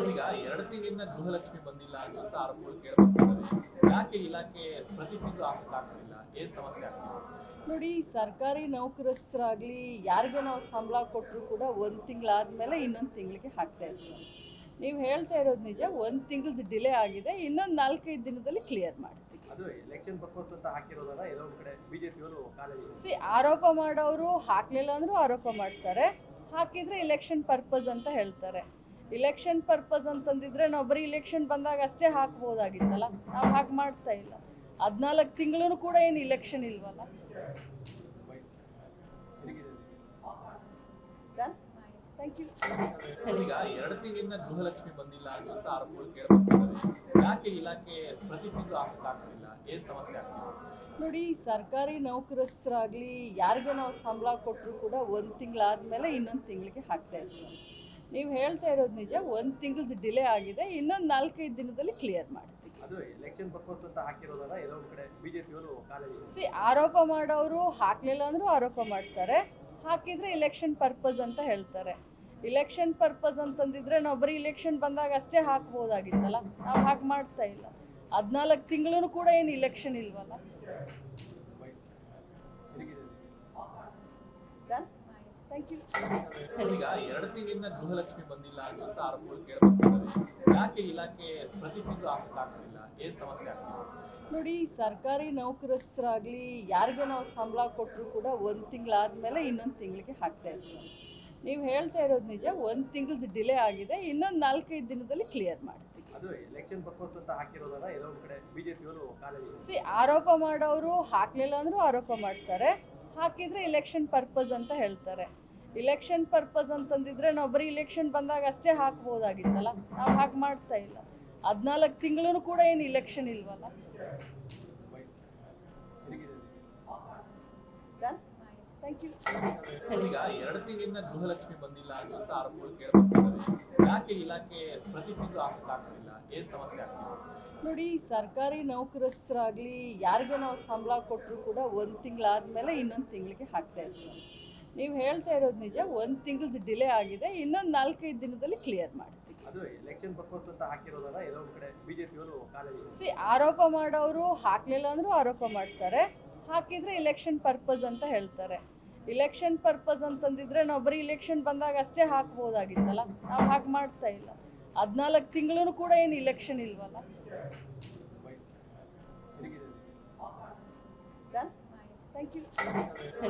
ಈಗ ಎರಡು ತಿಂಗಳಿಂದ ಗೃಹಲಕ್ಷ್ಮಿ ಬಂದಿಲ್ಲ ಅಂತ ಆರೋಪಗಳು ಕೇಳಬರ್ತಿದ್ದಾರೆ ಯಾಕೆ ಇಲಾಖೆ ಪ್ರತಿ ತಿಂಗಳು ಹಾಕಕ್ ಆಗ್ತಿಲ್ಲ? ಏನ್ ಸಮಸ್ಯೆ ಆಗ್ತಿದೆ? ನೋಡಿ ಸರ್ಕಾರಿ ನೌಕರಸ್ಥರಾಗಲಿ ಯಾರಿಗೆ ನಾವು ಸಂಬಳ ಕೊಟ್ಟರು ಕೂಡ ಒಂದು ತಿಂಗಳಾದಮೇಲೆ ಇನ್ನೊಂದು ತಿಂಗಳಿಗೆ ಹಾಕ್ತಾ ಇರ್ತೀವಿ ನೀವು ಹೇಳ್ತಾ ಇರೋದು ನಿಜ ಒಂದು ತಿಂಗಳದ್ದು ಡಿಲೇ ಆಗಿದೆ ಇನ್ನೊಂದು ನಾಲ್ಕೈದು ದಿನದಲ್ಲಿ ಕ್ಲಿಯರ್ ಮಾಡ್ತೀವಿ. ಅದು ಎಲೆಕ್ಷನ್ ಪರ್ಪಸ್ ಅಂತ ಹಾಕಿರೋದಲ್ಲ ಎಲ್ಲೋ ಒಂದ್ ಕಡೆ ಬಿಜೆಪಿಯವರು ಕಾಲೇಜ್ ಸಿ ಆರೋಪ ಮಾಡೋರು ಹಾಕಲಿಲ್ಲ ಅಂದರೂ ಆರೋಪ ಮಾಡ್ತಾರೆ. ಹಾಕಿದರೆ ಎಲೆಕ್ಷನ್ ಪರ್ಪಸ್ ಅಂತ ಹೇಳ್ತಾರೆ. ಇಲೆಕ್ಷನ್ ಪರ್ಪಸ್ ಅಂತಂದಿದ್ರೆ ನಾವು ಬರೀ ಇಲೆಕ್ಷನ್ ಬಂದಾಗ ಅಷ್ಟೇ ಹಾಕ್ಬೋದಾಗಿತ್ತಲ್ಲ? ನಾವು ಹಾಗೆ ಮಾಡ್ತಾ ಇಲ್ಲ. ಹದಿನಾಲ್ಕು ತಿಂಗಳೂ ಕೂಡ ಏನು ಇಲೆಕ್ಷನ್ ಇಲ್ವಲ್ಲ? ಥ್ಯಾಂಕ್ ಯು ಈಗ ಎರಡು ತಿಂಗಳಿಂದ ಗೃಹಲಕ್ಷ್ಮಿ ಬಂದಿಲ್ಲ ಅಂತ ಆರೋಪಗಳು ಕೇಳಬರ್ತಿದ್ದಾರೆ ಯಾಕೆ ಇಲಾಖೆ ಪ್ರತಿ ತಿಂಗಳು ಹಾಕಕ್ ಆಗ್ತಿಲ್ಲ? ಏನ್ ಸಮಸ್ಯೆ ಆಗ್ತಿದೆ? ನೋಡಿ ಸರ್ಕಾರಿ ನೌಕರಸ್ಥರಾಗಲಿ ಯಾರಿಗೆ ನಾವು ಸಂಬಳ ಕೊಟ್ಟರು ಕೂಡ ಒಂದು ತಿಂಗಳಾದ್ಮೇಲೆ ಇನ್ನೊಂದು ತಿಂಗಳಿಗೆ ಹಾಕ್ತಾ ಇರ್ತೀವಿ. ನೀವು ಹೇಳ್ತಾ ಇರೋದು ನಿಜ ಒಂದು ತಿಂಗಳದ್ದು ಡಿಲೇ ಆಗಿದೆ ಇನ್ನೊಂದು ನಾಲ್ಕೈದು ದಿನದಲ್ಲಿ ಕ್ಲಿಯರ್ ಮಾಡ್ತೀವಿ. ಸಿ ಆರೋಪ ಮಾಡೋರು ಹಾಕಲಿಲ್ಲ ಅಂದರೂ ಆರೋಪ ಮಾಡ್ತಾರೆ. ಹಾಕಿದ್ರೆ ಇಲೆಕ್ಷನ್ ಪರ್ಪಸ್ ಅಂತ ಹೇಳ್ತಾರೆ. ಇಲೆಕ್ಷನ್ ಪರ್ಪಸ್ ಅಂತಂದಿದ್ರೆ ನಾವು ಬರೀ ಇಲೆಕ್ಷನ್ ಬಂದಾಗ ಅಷ್ಟೇ ಹಾಕ್ಬೋದಾಗಿತ್ತಲ್ಲ? ನಾವು ಹಾಗೆ ಮಾಡ್ತಾ ಇಲ್ಲ. ಹದಿನಾಲ್ಕು ತಿಂಗಳೂ ಕೂಡ ಏನು ಇಲೆಕ್ಷನ್ ಇಲ್ವಲ್ಲ? ಈಗ ಎರಡು ತಿಂಗಳಿಂದ ಗೃಹಲಕ್ಷ್ಮಿ ಬಂದಿಲ್ಲ ಅಂತ ಆರೋಪಗಳು ಕೇಳಬರ್ತಿದ್ದಾರೆ ಯಾಕೆ ಇಲಾಖೆ ಪ್ರತಿ ತಿಂಗಳು ಏನ್ ಸಮಸ್ಯೆ ಆಗ್ತಿದೆ? ನೋಡಿ ಸರ್ಕಾರಿ ನೌಕರಸ್ಥರಾಗಲಿ ಯಾರಿಗೆ ನಾವು ಸಂಬಳ ಕೊಟ್ಟರು ಕೂಡ ಒಂದು ತಿಂಗಳಾದಮೇಲೆ ಇನ್ನೊಂದು ತಿಂಗಳಿಗೆ ಹಾಕ್ತಾ ಇರ್ತೀವಿ ನೀವು ಹೇಳ್ತಾ ಇರೋದು ನಿಜ ಒಂದು ತಿಂಗಳದ್ದು ಡಿಲೇ ಆಗಿದೆ ಇನ್ನೊಂದು ನಾಲ್ಕೈದು ದಿನದಲ್ಲಿ ಕ್ಲಿಯರ್ ಮಾಡ್ತೀವಿ. ಸಿ ಆರೋಪ ಮಾಡೋರು ಹಾಕಲಿಲ್ಲ ಅಂದರೂ ಆರೋಪ ಮಾಡ್ತಾರೆ ಹಾಕಿದರೆ ಇಲೆಕ್ಷನ್ ಪರ್ಪಸ್ ಅಂತ ಹೇಳ್ತಾರೆ. ಇಲೆಕ್ಷನ್ ಪರ್ಪಸ್ ಅಂತಂದಿದ್ರೆ ನಾವು ಬರೀ ಇಲೆಕ್ಷನ್ ಬಂದಾಗ ಅಷ್ಟೇ ಹಾಕ್ಬೋದಾಗಿತ್ತಲ್ಲ? ನಾವು ಹಾಕಿ ಮಾಡ್ತಾ ಇಲ್ಲ. ಹದಿನಾಲ್ಕು ತಿಂಗಳೂ ಕೂಡ ಏನು ಇಲೆಕ್ಷನ್ ಇಲ್ವಲ್ಲ? ಥ್ಯಾಂಕ್ ಯು ಈಗ ಎರಡು ತಿಂಗಳಿಂದ ಗೃಹಲಕ್ಷ್ಮಿ ಬಂದಿಲ್ಲ ಅಂತ ಆರೋಪಗಳು ಕೇಳಬರ್ತಿದ್ದಾರೆ ಯಾಕೆ ಇಲಾಖೆ ಪ್ರತಿ ತಿಂಗಳು ಹಾಕಕ್ ಆಗ್ತಿಲ್ಲ. ಏನ್ ಸಮಸ್ಯೆ ಆಗ್ತಿದೆ? ನೋಡಿ ಸರ್ಕಾರಿ ನೌಕರಸ್ಥರಾಗಲಿ ಯಾರಿಗೆ ನಾವು ಸಂಬಳ ಕೊಟ್ಟರು ಕೂಡ ಒಂದು ತಿಂಗಳಾದಮೇಲೆ ಇನ್ನೊಂದು ತಿಂಗಳಿಗೆ ಹಾಕ್ತಾ ಇರ್ತೀವಿ ನೀವು ಹೇಳ್ತಾ ಇರೋದು ನಿಜ ಒಂದು ತಿಂಗಳದ್ದು ಡಿಲೇ ಆಗಿದೆ ಇನ್ನೊಂದು ನಾಲ್ಕೈದು ದಿನದಲ್ಲಿ ಕ್ಲಿಯರ್ ಮಾಡ್ತೀವಿ. ಸಿ ಆರೋಪ ಮಾಡೋರು ಹಾಕಲಿಲ್ಲ ಅಂದರೂ ಆರೋಪ ಮಾಡ್ತಾರೆ. ಹಾಕಿದರೆ ಇಲೆಕ್ಷನ್ ಪರ್ಪಸ್ ಅಂತ ಹೇಳ್ತಾರೆ. ಇಲೆಕ್ಷನ್ ಪರ್ಪಸ್ ಅಂತಂದಿದ್ರೆ ನಾವು ಬರೀ ಇಲೆಕ್ಷನ್ ಬಂದಾಗ ಅಷ್ಟೇ ಹಾಕ್ಬೋದಾಗಿತ್ತಲ್ಲ? ನಾವು ಹಾಕಿ ಮಾಡ್ತಾ ಇಲ್ಲ. ಹದಿನಾಲ್ಕು ತಿಂಗಳೂ ಕೂಡ ಏನು ಇಲೆಕ್ಷನ್ ಇಲ್ವಲ್ಲ? ಥ್ಯಾಂಕ್ ಯು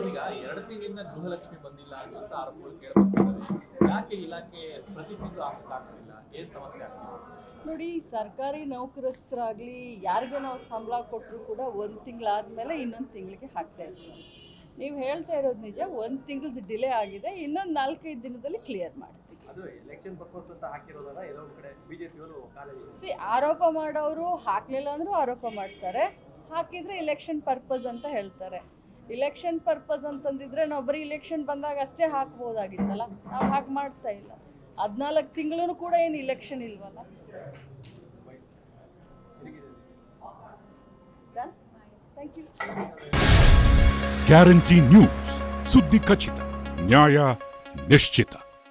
ಈಗ ಎರಡು ತಿಂಗಳಿಂದ ಗೃಹಲಕ್ಷ್ಮಿ ಬಂದಿಲ್ಲ ಅಂತ ಆರೋಪಗಳು ಕೇಳಬರ್ತಿದ್ದಾರೆ ಯಾಕೆ ಇಲಾಖೆ ಪ್ರತಿ ತಿಂಗಳು ಹಾಕಕ್ ಆಗ್ತಿಲ್ಲ ಏನ್ ಸಮಸ್ಯೆ ಆಗ್ತಿದೆ? ನೋಡಿ ಸರ್ಕಾರಿ ನೌಕರಸ್ಥರಾಗಲಿ ಯಾರಿಗೆ ನಾವು ಸಂಬಳ ಕೊಟ್ಟರು ಕೂಡ ಒಂದು ತಿಂಗಳಾದಮೇಲೆ ಇನ್ನೊಂದು ತಿಂಗಳಿಗೆ ಹಾಕ್ತಾ ಇರ್ತಾರೆ. ನೀವು ಹೇಳ್ತಾ ಇರೋದು ನಿಜ ಒಂದು ತಿಂಗಳದ್ದು ಡಿಲೇ ಆಗಿದೆ ಇನ್ನೊಂದು ನಾಲ್ಕೈದು ದಿನದಲ್ಲಿ ಕ್ಲಿಯರ್ ಮಾಡ್ತೀವಿ. ಅದು ಎಲೆಕ್ಷನ್ ಪರ್ಪಸ್ ಅಂತ ಹಾಕಿರೋದಲ್ಲ ಎಲ್ಲೋ ಒಂದ್ ಕಡೆ ಬಿಜೆಪಿಯವರು ಕಾಲೇಜ್ ಸಿ ಆರೋಪ ಮಾಡೋರು ಹಾಕಲಿಲ್ಲ ಅಂದರೂ ಆರೋಪ ಮಾಡ್ತಾರೆ. ಹಾಕಿದರೆ ಇಲೆಕ್ಷನ್ ಪರ್ಪಸ್ ಅಂತ ಹೇಳ್ತಾರೆ. ಇಲೆಕ್ಷನ್ ಪರ್ಪಸ್ ಅಂತಂದಿದ್ರೆ ನಾವು ಬರೀ ಇಲೆಕ್ಷನ್ ಬಂದಾಗ ಅಷ್ಟೇ ಹಾಕ್ಬೋದಾಗಿತ್ತಲ್ಲ? ನಾವು ಹಾಕಿ ಮಾಡ್ತಾ ಇಲ್ಲ. ಹದಿನಾಲ್ಕು ತಿಂಗಳೂ ಕೂಡ ಏನು ಇಲೆಕ್ಷನ್ ಇಲ್ವಲ್ಲ? ಗ್ಯಾರಂಟಿ ನ್ಯೂಸ್ ಸುದ್ದಿ ಖಚಿತ ನ್ಯಾಯ ನಿಶ್ಚಿತ